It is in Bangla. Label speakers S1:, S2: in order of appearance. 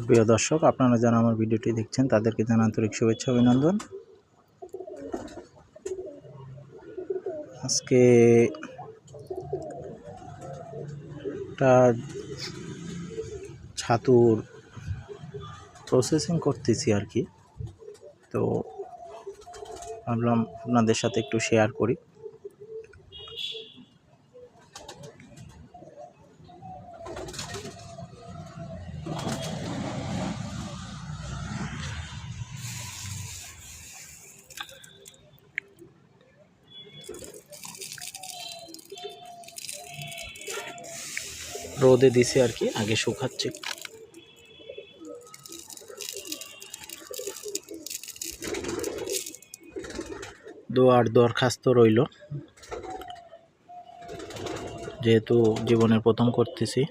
S1: সুপ্রিয় দর্শক, আপনারা যারা আমার ভিডিওটি দেখছেন, তাদেরকে জানা আন্তরিক শুভেচ্ছা অভিনন্দন। আজকে একটা ছাতুর প্রসেসিং করতেছি আর কি। তো ভাবলাম আপনাদের সাথে একটু শেয়ার করি। রোদে দিছে আর কি আগে শুকাচ্ছে। দোয়ার দরখাস্ত রইল। যেহেতু জীবনের প্রথম করতেছি।